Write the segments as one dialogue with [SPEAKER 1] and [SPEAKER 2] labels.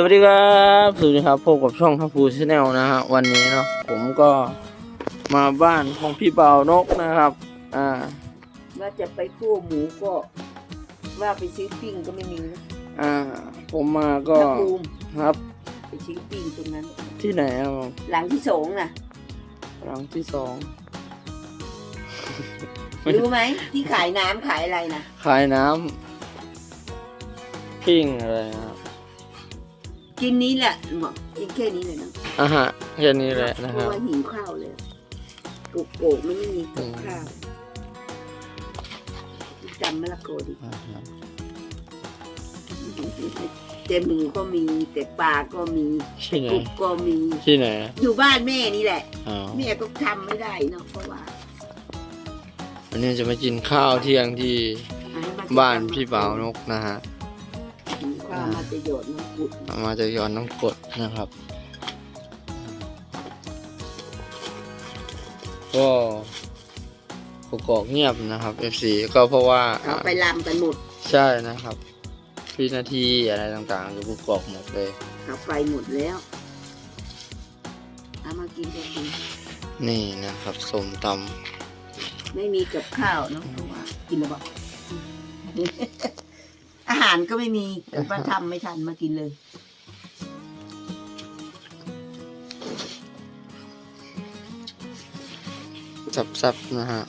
[SPEAKER 1] สวัสดีครับสวัสดีครับพบกับช่องทัพพูชาแนลนะฮะวันนี้เนาะผมก็มาบ้านของพี่เบานกนะครับ อ่า
[SPEAKER 2] ว่าจะไปคั่วหมูก็ ว่าไปซื้อปิ้งก็ไม่มีนะ
[SPEAKER 1] อ่า ผมมาก็
[SPEAKER 2] ถ้าภูมิ
[SPEAKER 1] ครับ
[SPEAKER 2] ไปซื้อปิ้งตรงนั้น
[SPEAKER 1] ที่ไหนครับผม
[SPEAKER 2] หลังที่สองน่ะ
[SPEAKER 1] หลังที่สอง
[SPEAKER 2] รู้ไหมที่ขายน้ำขายอะไรนะ
[SPEAKER 1] ขายน้ำปิ้งอะไรนะครับ
[SPEAKER 2] กินนี้แหละเหมาะกินแค่นี้เลยนะ
[SPEAKER 1] อ่าฮะแค่นี้แหละนะ
[SPEAKER 2] เพ
[SPEAKER 1] ครั
[SPEAKER 2] ราะ
[SPEAKER 1] บ
[SPEAKER 2] ว่าหิวข้าวเลยโกโกะมันไม่มีกับข้าวจำมะละกอดิ
[SPEAKER 1] อ่าฮะ
[SPEAKER 2] แต่หมูก็มีแต่ปลาก็มี
[SPEAKER 1] ที่ไหน
[SPEAKER 2] กุกก็มี
[SPEAKER 1] ที่ไหน
[SPEAKER 2] อยู่บ้านแม่นี่แหละ
[SPEAKER 1] อ๋อ
[SPEAKER 2] แม่ก็ทำไม่ได้เนาะเพราะว่า
[SPEAKER 1] วันนี้จะมากินข้าวเที่ยงที่
[SPEAKER 2] อันนี้มั
[SPEAKER 1] บ้านพี่เบานกนะฮะ
[SPEAKER 2] ข้าวมาจะโยดน้ำกุด
[SPEAKER 1] มาจากย้อนน้ำกรดนะครับ ก็กกอกเงียบนะครับ FC ก็เพราะว่า
[SPEAKER 2] เขาไปลำกันหมด
[SPEAKER 1] ใช่นะครับพี่นาทีอะไรต่างๆอยู่กกอกหมดเลย
[SPEAKER 2] เขาไปหมดแล้วเอามากินกันดี
[SPEAKER 1] นี่นะครับสมต
[SPEAKER 2] ไม่มีกับข้าวเนาะเพราะว่ากินแล้วบอก อาหารก็ไม่มีแต่ว่าทำไม่ทันมากินเลยำ
[SPEAKER 1] ซับๆนะฮะ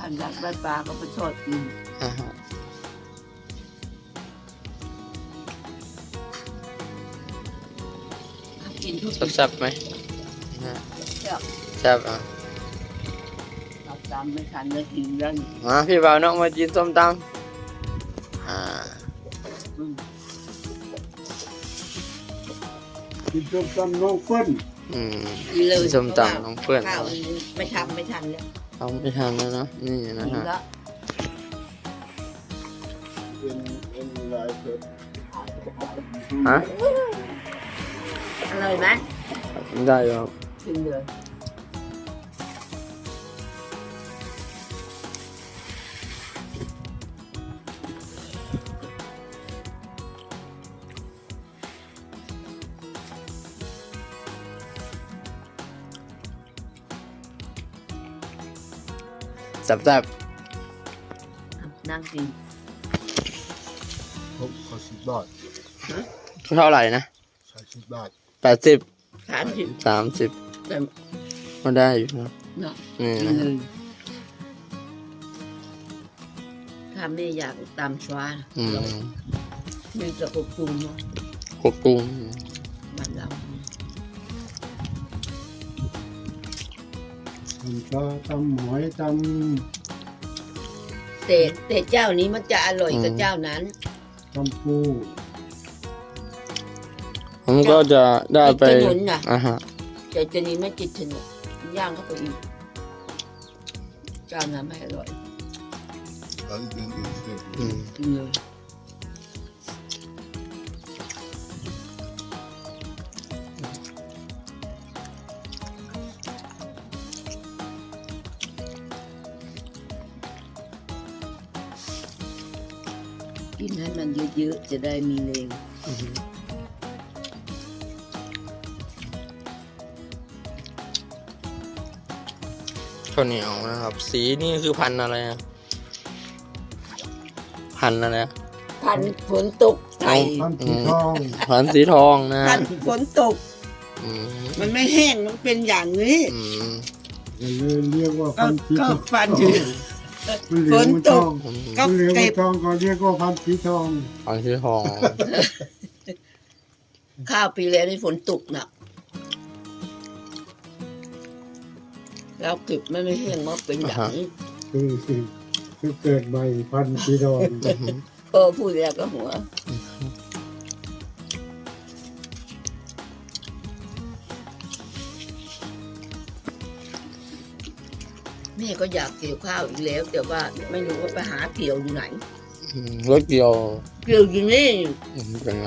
[SPEAKER 2] หันรักใบปลาก็ไปทอดกิน
[SPEAKER 1] อ่าฮะ
[SPEAKER 2] สิ่ง
[SPEAKER 1] ซับๆไหมนะฮะ
[SPEAKER 2] เจ้า
[SPEAKER 1] แซ่บอะ
[SPEAKER 2] เราตามไม่ทันเลยกินแล้วนี่
[SPEAKER 1] มาพี่บ่าวนกมากินส้มตำอ่า
[SPEAKER 2] อืม
[SPEAKER 3] กินส้มตำน้องเปิ้ล
[SPEAKER 1] อืม
[SPEAKER 2] กินเลย
[SPEAKER 1] ส้มตำน้องเพื่อน
[SPEAKER 2] ข้าวไม่ทำไม่ทันแล้ว
[SPEAKER 1] เอาไม่ทันแล้วเนอะนี่นะ
[SPEAKER 2] กิน
[SPEAKER 1] ฮะ
[SPEAKER 2] แล้ว
[SPEAKER 3] เป็นเป็นหลายเผ็ด
[SPEAKER 1] ฮะ
[SPEAKER 2] อร่อยไหม
[SPEAKER 1] ได้อยู่ครับ
[SPEAKER 2] กินเลย
[SPEAKER 1] แซ่บ
[SPEAKER 2] นั่งกิน
[SPEAKER 3] ครบเขาสิบบาท
[SPEAKER 1] ๆเท่าไหร่นะ
[SPEAKER 3] ใส่สิบบาท
[SPEAKER 1] แปดสิบ
[SPEAKER 2] สามสิบ
[SPEAKER 1] สามสิบ
[SPEAKER 2] แต่
[SPEAKER 1] ก็ได้อยู่นะ
[SPEAKER 2] เนาะ
[SPEAKER 1] นี่
[SPEAKER 2] กิน
[SPEAKER 1] นะ
[SPEAKER 2] เล
[SPEAKER 1] ฮะ
[SPEAKER 2] ยถ้าไม่อยากตามช้า
[SPEAKER 1] อืม
[SPEAKER 2] มีจะกบปรุงเนาะ
[SPEAKER 1] กบกุ้ง
[SPEAKER 2] บ้านเรา
[SPEAKER 3] ทำปลาตำหอยต
[SPEAKER 2] แต่แต่เจ้านี้มันจะอร่อยกว่าเจ้านั้นำ
[SPEAKER 3] ตำปู
[SPEAKER 1] ผมก็จะได้ไป
[SPEAKER 2] ติดถนนน่ะ
[SPEAKER 1] อ่าฮะ
[SPEAKER 2] แต่เจานี้ไม่ติดถนนย่างเข้าไปอีกเจ้านั้นไม่อร่อย
[SPEAKER 3] แล้วอีกอื่นอื่นอื่น
[SPEAKER 1] อืม
[SPEAKER 2] กินเลยกินให้มันเยอะๆจะได้มีแรง
[SPEAKER 1] ข้าวเหนียวนะครับ สีนี่คือพันธุ์อะไรอะพันธุ์อะไรอะ
[SPEAKER 2] พันฝนตกไทย
[SPEAKER 3] พันธุ์สีทอง
[SPEAKER 1] พันธุ์สีทองนะ
[SPEAKER 2] พั
[SPEAKER 1] ฮะ
[SPEAKER 2] นฝนตก
[SPEAKER 1] อืม
[SPEAKER 2] มันไม่แห้งมันเป็นอย่างนี้
[SPEAKER 1] อืม
[SPEAKER 3] เลยเรียกว่า
[SPEAKER 2] ก็
[SPEAKER 3] พันธุ์สี
[SPEAKER 2] ก็
[SPEAKER 3] ทอง
[SPEAKER 2] ฟันอยู่
[SPEAKER 3] มันเหลืองมันทอง
[SPEAKER 1] อืม
[SPEAKER 2] ก็
[SPEAKER 3] มันเหลือง
[SPEAKER 2] เก็
[SPEAKER 3] มัน
[SPEAKER 2] บ
[SPEAKER 3] ทองก็เรียกว่าพันธุ์สีทอง
[SPEAKER 1] พันธุ์สีทอง
[SPEAKER 2] ข้าวปีแล้วนี่ฝนตกหนัก แล้วเก็บไม่ไม่แห้งมันเป็นอย่างนี้
[SPEAKER 3] คือคือเกิดใหม่พันธุ์สีทอง
[SPEAKER 2] เออพูดแล้วก็หัวแม่ก็อยากเกี่ยวข้าวอีกแล้ว แต่ว่าไม่รู้ว่าไปหาเกี่ยวอยู่ไหน
[SPEAKER 1] อืมรถเกี่ยว
[SPEAKER 2] เกี่ยวอยู่นี่
[SPEAKER 1] อืมเป็นไง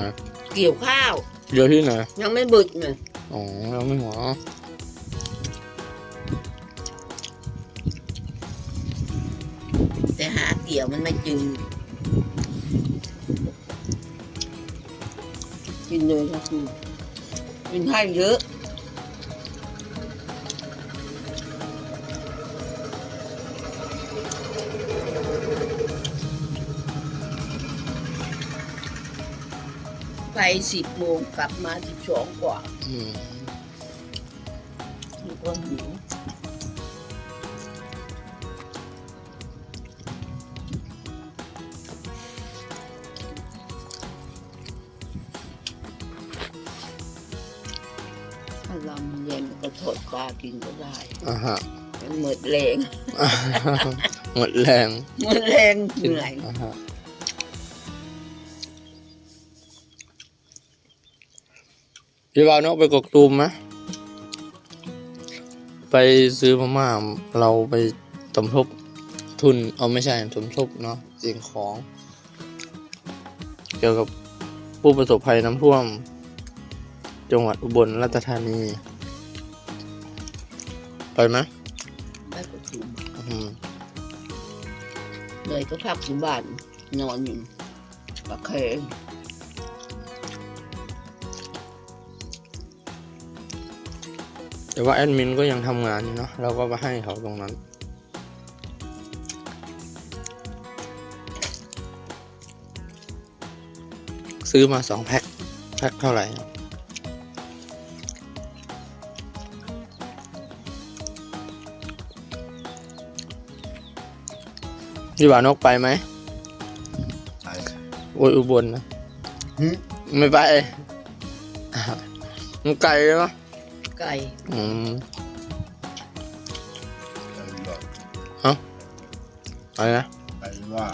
[SPEAKER 2] เกี่ยวข้าว
[SPEAKER 1] เกี่ยวที่ไหน
[SPEAKER 2] ยังไม่บึดเลย
[SPEAKER 1] ออ๋อเราไม่หัว
[SPEAKER 2] แต่หาเกี่ยวมันไม่จืดกินเลยครับคุณกินให้เยอะไปสิบโมงกลับมาสิบสองกว่า
[SPEAKER 1] อืม
[SPEAKER 2] มีคนหิว อดปลากินก็ได้
[SPEAKER 1] อ่าฮะ
[SPEAKER 2] มันหมดแรง
[SPEAKER 1] หมดแรง
[SPEAKER 2] หมดแรงเหนื่อย
[SPEAKER 1] อ่าฮะพี่บ่าวนกไปกกตูมไหมไปซื้อมาม่าเราไปสมทบทุนเอาไม่ใช่สมทบเนาะสิ่งของ เกี่ยวกับผู้ประสบภัยน้ำท่วม จังหวัดอุบลราชธานี ไปไหม
[SPEAKER 2] ได้ก็ถูก
[SPEAKER 1] อืม
[SPEAKER 2] เหนื่อยก็พักอยู่บ้านนอนอยู่ปะเค
[SPEAKER 1] แต่ว่าแอดมินก็ยังทำงานอยู่เนาะเราก็ไปให้เขาตรงนั้น ซื้อมาสองแพ็คแพ็คเท่าไหร่ พี่บ่าวนกไปไหม
[SPEAKER 3] ไป
[SPEAKER 1] โอ้ยอุบลนะ
[SPEAKER 3] หึ
[SPEAKER 1] ไม่ไปอะมันไกลใช่ไหม
[SPEAKER 2] ไก่
[SPEAKER 1] อืม
[SPEAKER 3] ไปว่า
[SPEAKER 1] อะไรนะ
[SPEAKER 3] ไปว่า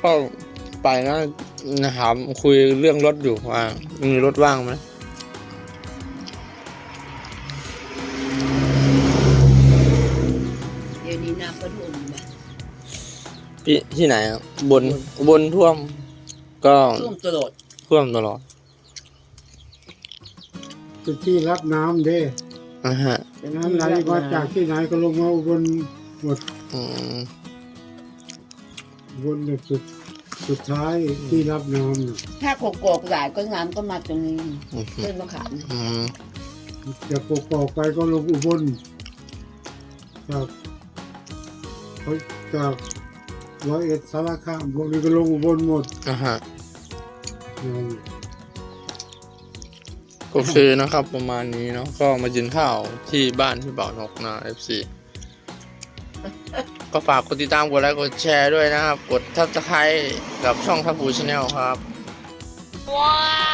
[SPEAKER 1] ก็ไปนะนะครับคุยเรื่องรถอยู่ว่ามีรถว่างไหม พี่ที่ไหนอะบนบนท่วม ก็
[SPEAKER 2] ท่วมตลอด
[SPEAKER 1] ท่วมตลอด
[SPEAKER 3] เป็นที่รับน้ำเด้
[SPEAKER 1] นะฮะ
[SPEAKER 3] น้ำไหลมาจากที่ไหนก็ลงมาอุบนหมด
[SPEAKER 1] อืม
[SPEAKER 3] อุบนเนี่ยสุดสุดท้ายที่รับน้ำน่ะ
[SPEAKER 2] ถ้าโกกอกหลายก็น้ำก็มาตรงนี้
[SPEAKER 1] อืม
[SPEAKER 2] เพื่อนมะขาม
[SPEAKER 1] อืม
[SPEAKER 3] จากกกอกไปก็ลงอุบลจากเขาจาก ร้อยเอ็ดสารคามพวกนี้ก็ลงอุบลหมด
[SPEAKER 1] นะฮะ
[SPEAKER 3] น้ำ
[SPEAKER 1] โอเคนะครับประมาณนี้เนาะก็มากินข้าวที่บ้านพี่บ่าวนกนะ FC ก็ฝากกดติดตามกดไลค์กดแชร์ด้วยนะครับ กดทับสไครต์กับช่องทับปูชาแนลครับ
[SPEAKER 2] ว้า